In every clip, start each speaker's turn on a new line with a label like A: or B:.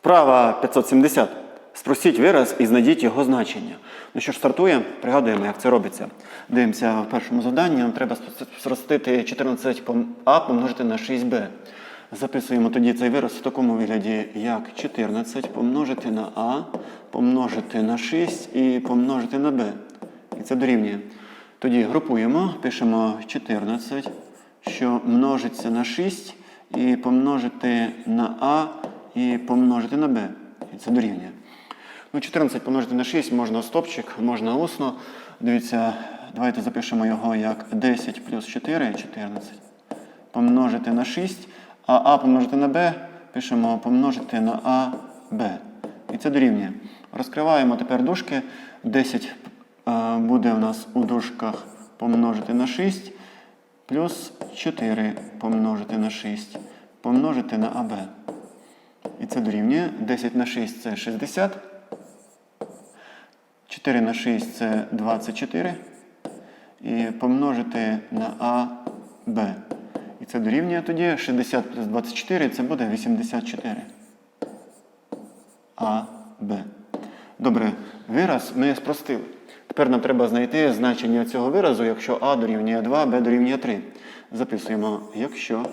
A: Вправа 570. Спростіть вираз і знайдіть його значення. Ну що ж, стартуємо, пригадуємо, як це робиться. Дивимося в першому завданні. Нам треба спростити 14а помножити на 6b. Записуємо тоді цей вираз в такому вигляді, як 14 помножити на а, помножити на 6 і помножити на b. І це дорівнює. Тоді групуємо, пишемо 14, що множиться на 6, і помножити на а, і помножити на b. І це дорівнює. Ну, 14 помножити на 6 можна стопчик, можна усно. Дивіться, давайте запишемо його як 10 плюс 4, 14. Помножити на 6, а а помножити на b, пишемо помножити на а, b. І це дорівнює. Розкриваємо тепер дужки. 10 е, буде у нас у дужках помножити на 6, плюс 4 помножити на 6, помножити на АБ. І це дорівнює. 10 на 6 це 60. 4 на 6 це 24. І помножити на А, Б. І це дорівнює тоді 60 плюс 24 це буде 84. А, Б. Добре, вираз ми спростили. Тепер нам треба знайти значення цього виразу, якщо А дорівнює 2, Б дорівнює 3. Записуємо, якщо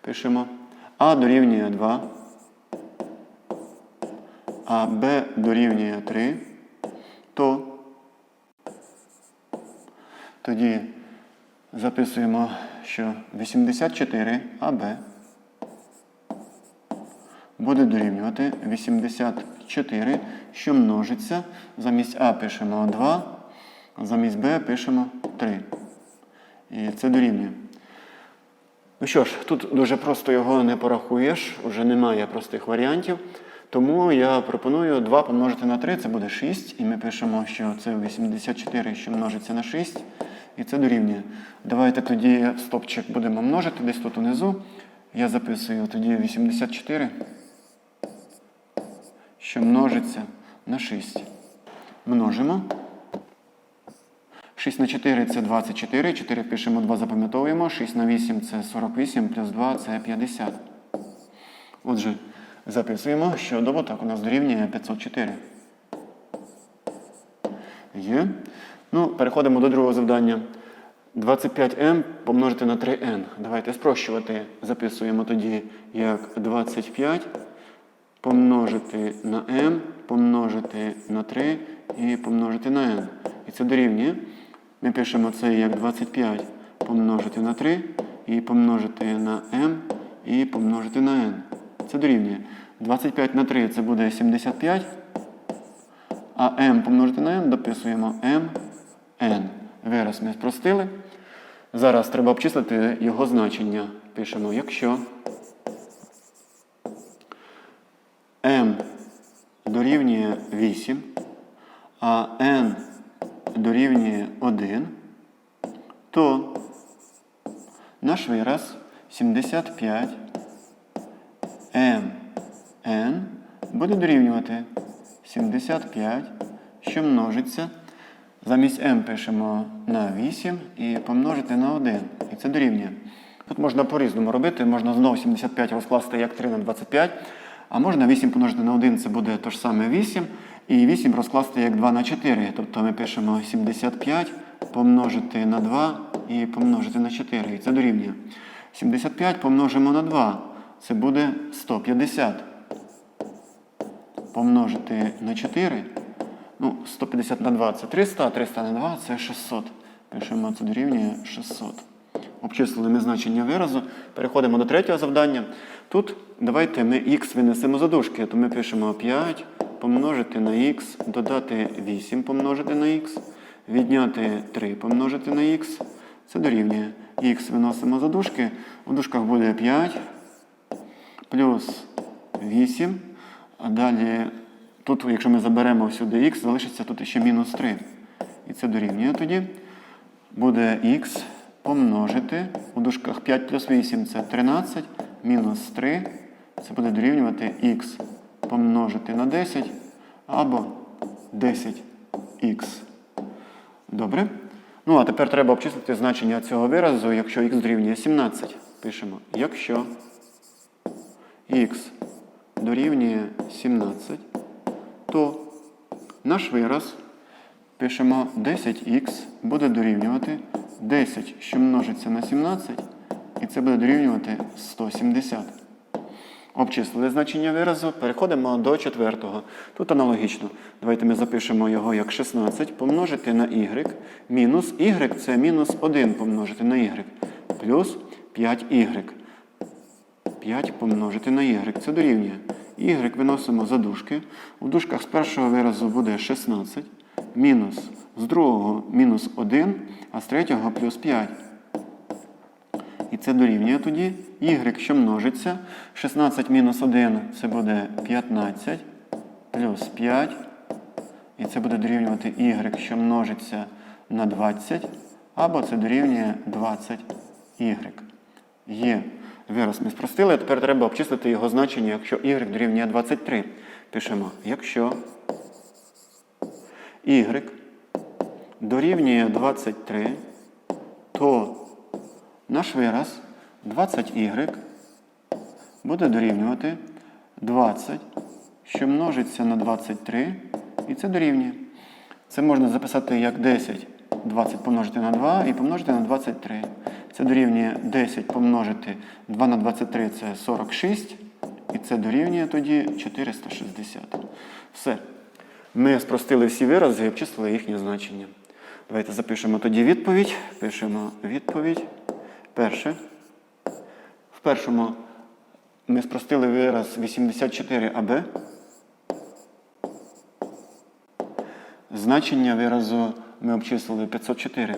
A: пишемо А дорівнює 2, а Б дорівнює 3, то тоді записуємо, що 84 АБ буде дорівнювати 84, що множиться. Замість А пишемо 2, а замість Б пишемо 3. І це дорівнює. Ну що ж, тут дуже просто його не порахуєш, вже немає простих варіантів. Тому я пропоную 2 помножити на 3, це буде 6. І ми пишемо, що це 84, що множиться на 6. І це дорівнює. Давайте тоді стопчик будемо множити десь тут унизу. Я записую тоді 84, що множиться на 6. Множимо. 6 на 4 це 24. 4 пишемо 2, запам'ятовуємо. 6 на 8 це 48, плюс 2 це 50. Отже, записуємо, що добуток у нас дорівнює 504. Є. Ну, переходимо до другого завдання. 25m помножити на 3n. Давайте спрощувати. Записуємо тоді як 25 помножити на m, помножити на 3 і помножити на n. І це дорівнює. Ми пишемо це як 25 помножити на 3 і помножити на m і помножити на n. Це дорівнює. 25 на 3 це буде 75. А m помножити на n дописуємо mn. Вираз ми спростили. Зараз треба обчислити його значення. Пишемо, якщо m дорівнює 8, а n дорівнює 1, то наш вираз 75 mn буде дорівнювати 75, що множиться. Замість m пишемо на 8 і помножити на 1. І це дорівнює. Тут можна по-різному робити, можна знову 75 розкласти як 3 на 25, а можна 8 помножити на 1, це буде те ж саме 8. І 8 розкласти як 2 на 4. Тобто ми пишемо 75 помножити на 2 і помножити на 4. І це дорівнює. 75 помножимо на 2. Це буде 150. Помножити на 4. Ну, 150 на 2 це 300, а 300 на 2 це 600. Пишемо, це дорівнює 600. Обчислили ми значення виразу. Переходимо до третього завдання. Тут давайте ми х винесемо за дужки. То ми пишемо 5 помножити на х, додати 8 помножити на х, відняти 3 помножити на х. Це дорівнює. Х виносимо за дужки. У дужках буде 5 плюс 8. А далі, тут, якщо ми заберемо всюди х, залишиться тут ще мінус 3. І це дорівнює тоді. Буде х помножити. У дужках 5 плюс 8 це 13, мінус 3. Це буде дорівнювати х помножити на 10 або 10х. Добре? Ну, а тепер треба обчислити значення цього виразу, якщо х дорівнює 17. Пишемо, якщо х дорівнює 17, то наш вираз пишемо 10х буде дорівнювати 10, що множиться на 17, і це буде дорівнювати 170. Обчислили значення виразу, переходимо до четвертого. Тут аналогічно. Давайте ми запишемо його як 16 помножити на y. Мінус y це мінус 1 помножити на y. Плюс 5y. 5 помножити на y. Це дорівнює. Y виносимо за дужки. У дужках з першого виразу буде 16. Мінус з другого мінус 1, а з третього плюс 5. І це дорівнює тоді y, що множиться. 16 мінус 1 це буде 15 плюс 5. І це буде дорівнювати y, що множиться на 20, або це дорівнює 20y. Є вираз ми спростили, тепер треба обчислити його значення, якщо y дорівнює 23. Пишемо, якщо y дорівнює 23, то наш вираз 20y буде дорівнювати 20, що множиться на 23, і це дорівнює. Це можна записати як 10, 20 помножити на 2 і помножити на 23. Це дорівнює 10 помножити 2 на 23 це 46, і це дорівнює тоді 460. Все. Ми спростили всі вирази і обчислили їхнє значення. Давайте запишемо тоді відповідь. Пишемо відповідь. Перше. В першому ми спростили вираз 84АБ. Значення виразу ми обчислили 504.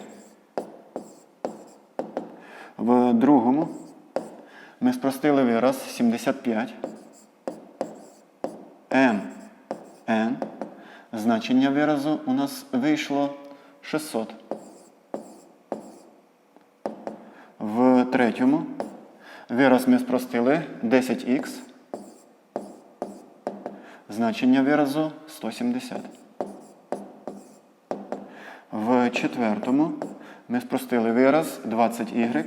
A: В другому ми спростили вираз 75. М. N. Значення виразу у нас вийшло 600. В третьому вираз ми спростили 10х. Значення виразу 170. В четвертому ми спростили вираз 20y.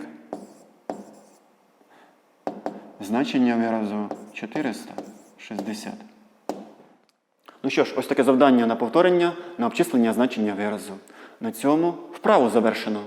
A: Значення виразу 460. Ну що ж, ось таке завдання на повторення на обчислення значення виразу. На цьому вправу завершено.